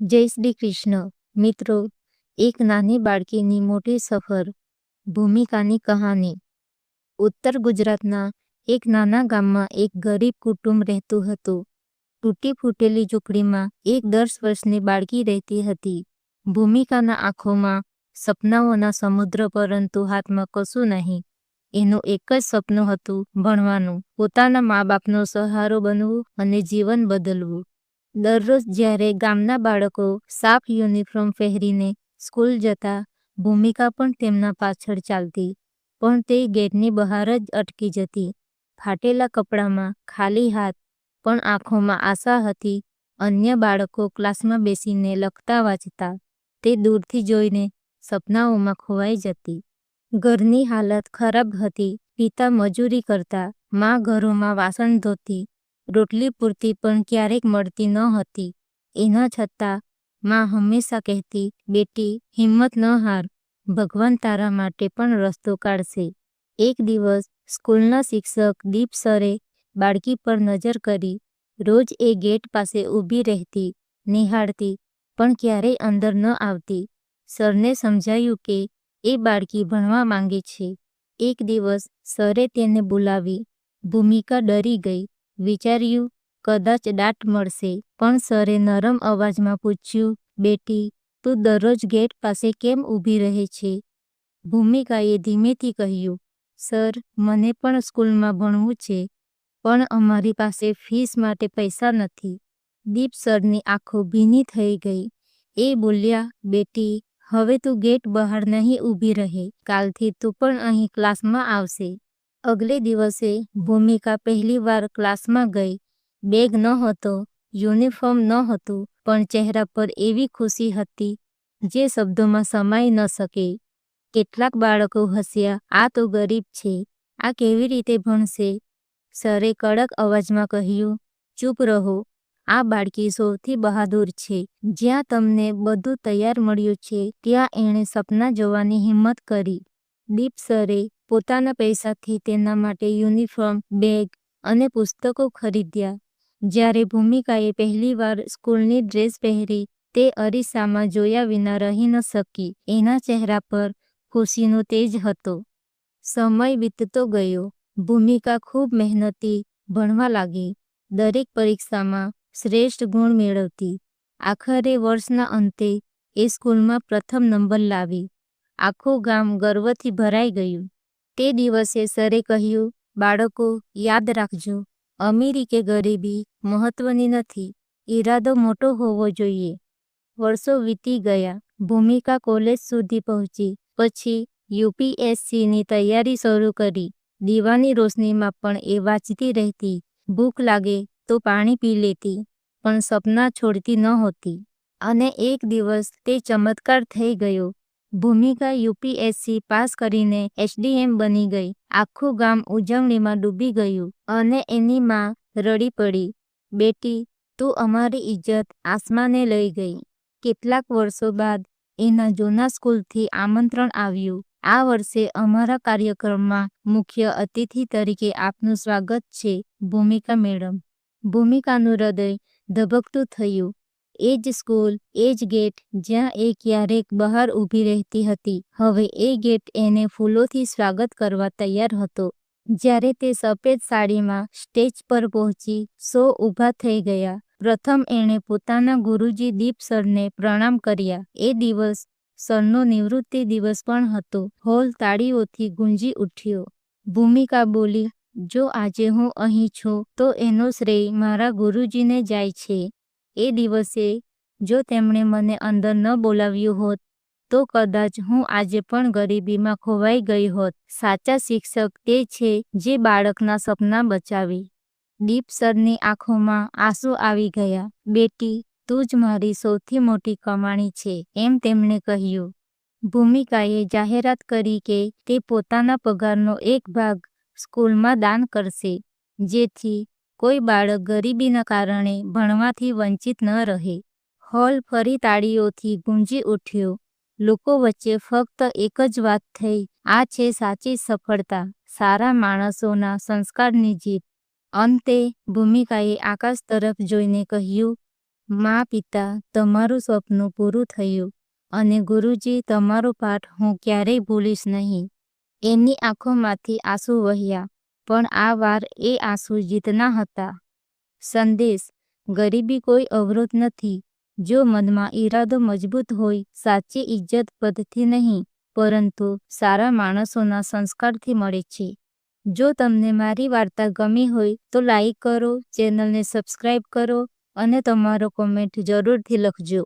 જય શ્રી કૃષ્ણ. મિત્રો, એક નાની બાળકીની મોટી સફર, ભૂમિકાની કહાની. ઉત્તર ગુજરાતના એક નાના ગામમાં એક ગરીબ કુટુંબ રહેતું હતું. તૂટી ફૂટેલી ઝૂંપડીમાં એક દસ વર્ષની બાળકી રહેતી હતી. ભૂમિકાના આંખોમાં સપનાઓના સમુદ્ર પરંતુ હાથમાં કશું નહીં. એનું એક જ સપનું હતું ભણવાનું, પોતાના મા બાપનો સહારો બનવું અને જીવન બદલવું. દરરોજ જ્યારે ગામના બાળકો સાફ યુનિફોર્મ પહેરીને સ્કૂલ જતા, ભૂમિકા પણ તેમના પાછળ ચાલતી, પણ તે ગેટની બહાર જ અટકી જતી. ફાટેલા કપડામાં ખાલી હાથ, પણ આંખોમાં આશા હતી, અન્ય બાળકો ક્લાસમાં બેસીને લખતા વાંચતા, તે દૂરથી જોઈને સપનાઓમાં ખોવાઈ જતી. ઘરની હાલત ખરાબ હતી, પિતા મજૂરી કરતા, મા ઘરોમાં વાસણ ધોતી રોટલી પૂરતી પણ ક્યારેક મળતી ન હતી. એના છતાં, માં હંમેશા કહેતી, બેટી, હિંમત ન હાર. ભગવાન તારા માટે પણ રસ્તો કાઢશે. એક દિવસ, સ્કૂલના શિક્ષક દીપ સરે બાળકી પર નજર કરી, રોજ એ ગેટ પાસે ઊભી રહેતી, નિહાળતી, પણ ક્યારેય અંદર ન આવતી. સરને સમજાયું કે, એ બાળકી ભણવા માંગે છે. એક દિવસ, સરે તેને બોલાવી, ભૂમિકા ડરી ગઈ. વિચાર્યું, કદાચ દાટ મળશે. પણ સરે નરમ અવાજમાં પૂછ્યું, બેટી, તું દરરોજ ગેટ પાસે કેમ ઊભી રહે છે? ભૂમિકાએ ધીમેથી કહ્યું, સર, મને પણ સ્કૂલમાં ભણવું છે, પણ અમારી પાસે ફીસ માટે પૈસા નથી. દીપ સરની આંખો ભીની થઈ ગઈ. એ બોલ્યા, બેટી, હવે તું ગેટ બહાર નહીં ઊભી રહે. કાલથી તું પણ અહીં ક્લાસમાં આવશે. અગલે દિવસે ભૂમિકા પહેલીવાર ક્લાસમાં ગઈ. બેગ નહોતો, યુનિફોર્મ નહોતું, પણ ચહેરા પર એવી ખુશી હતી, જે શબ્દોમાં સમાઈ ન શકે. કેટલાક બાળકો હસ્યા, આ તો ગરીબ છે, આ કેવી રીતે ભણશે? સરે કડક અવાજમાં કહ્યું, ચૂપ રહો, આ બાળકી સૌથી બહાદુર છે. જ્યાં તમને બધું તૈયાર મળ્યું છે, ત્યાં એણે સપના જોવાની હિંમત કરી. દીપ સરે પોતાના પૈસાથી તેના માટે યુનિફોર્મ, બેગ અને પુસ્તકો ખરીદ્યા. જ્યારે ભૂમિકાએ પહેલીવાર સ્કૂલની ડ્રેસ પહેરી, તે અરીસામાં જોયા વિના રહી ન શકી. એના ચહેરા પર ખુશીનો તેજ હતો. સમય વીતતો ગયો. ભૂમિકા ખૂબ મહેનતી, ભણવા લાગી. દરેક પરીક્ષામાં શ્રેષ્ઠ ગુણ મેળવતી. આખરે વર્ષના અંતે એ સ્કૂલમાં પ્રથમ નંબર લાવી. આખું ગામ ગર્વથી ભરાઈ ગયું. તે દિવસે સરે કહ્યું, બાળકો, યાદ રાખજો, અમીરી કે ગરીબી મહત્વની નથી, ઈરાદો મોટો હોવો જોઈએ. વર્ષો વીતી ગયા, ભૂમિકા કોલેજ સુધી પહોંચી, પછી યુપીએસસીની તૈયારી શરૂ કરી. દીવાની રોશનીમાં પણ એ વાંચતી રહેતી, ભૂખ લાગે તો પાણી પી લેતી, પણ સપના છોડતી નહોતી અને એક દિવસ તે ચમત્કાર થઈ ગયો ભૂમિકા યુપીએસસી પાસ કરીને એસડીએમ બની ગઈ. આખું ગામ ઉજવણીમાં ડૂબી ગયું અને એની માં રડી પડી. બેટી, તું અમારી ઇજ્જત આસમાને લઈ ગઈ. કેટલાક વર્ષો બાદ એના જૂના સ્કૂલથી આમંત્રણ આવ્યું. આ વર્ષે અમારા કાર્યક્રમમાં મુખ્ય અતિથિ તરીકે આપનું સ્વાગત છે ભૂમિકા મેડમ. ભૂમિકાનું હૃદય ધબકતું થયું. એ જ સ્કૂલ એ જ ગેટ, જ્યાં એ ક્યારેક બહાર ઊભી રહેતી હતી. હવે એ ગેટ એને ફૂલોથી સ્વાગત કરવા તૈયાર હતો. જ્યારે તે સફેદ સાડીમાં સ્ટેજ પર પહોંચી, સો ઊભા થઈ ગયા. પ્રથમ એણે પોતાના ગુરુજી દીપ સરને પ્રણામ કર્યા. એ દિવસ, સરનો નિવૃત્તિ દિવસ પણ હતો. હોલ તાળીઓથી ગુંજી ઉઠ્યો. ભૂમિકા બોલી, જો આજે હું અહીં છું, તો એનો શ્રેય મારા ગુરુજીને જાય છે. એ દિવસે, જો તેમણે મને અંદર ન બોલાવ્યું હોત, તો કદાચ હું આજે પણ ગરીબીમાં ખોવાઈ ગઈ હોત. સાચા શિક્ષક તે છે જે બાળકના સપના બચાવે. દીપ સરની આંખોમાં આંસુ આવી ગયા. બેટી, તું જ મારી સૌથી મોટી કમાણી છે, એમ તેમણે કહ્યું. ભૂમિકાએ જાહેરાત કરી કે તે પોતાના પગારનો એક ભાગ સ્કૂલમાં દાન કરશે, જેથી કોઈ બાળક ગરીબીના કારણે ભણવાથી વંચિત ન રહે. હોલ ફરી તાળીઓથી ગુંજી ઉઠ્યો. લોકો વચ્ચે ફક્ત એક જ વાત થઈ. આ છે સાચી સફળતા. સારા માણસોના સંસ્કારની જીત. અંતે ભૂમિકાએ આકાશ તરફ જોઈને કહ્યું, મા પિતા, તમારું સ્વપ્ન પૂરું થયું અને ગુરુજી, તમારો પાઠ હું ક્યારેય ભૂલીશ નહીં. એની આંખોમાંથી આંસુ વહ્યા. પણ આ વાર એ આંસુ જીતના હતા. સંદેશ: ગરીબી કોઈ અવરોધ નથી. જો મનમાં ઈરાદો મજબૂત હોય સાચી ઇજ્જત પદથી નહીં પરંતુ સારા માણસોના સંસ્કારથી મળે છે. જો તમને મારી વાર્તા ગમી હોય તો લાઈક કરો, ચેનલને સબસ્ક્રાઈબ કરો અને તમારો કોમેન્ટ જરૂરથી લખજો.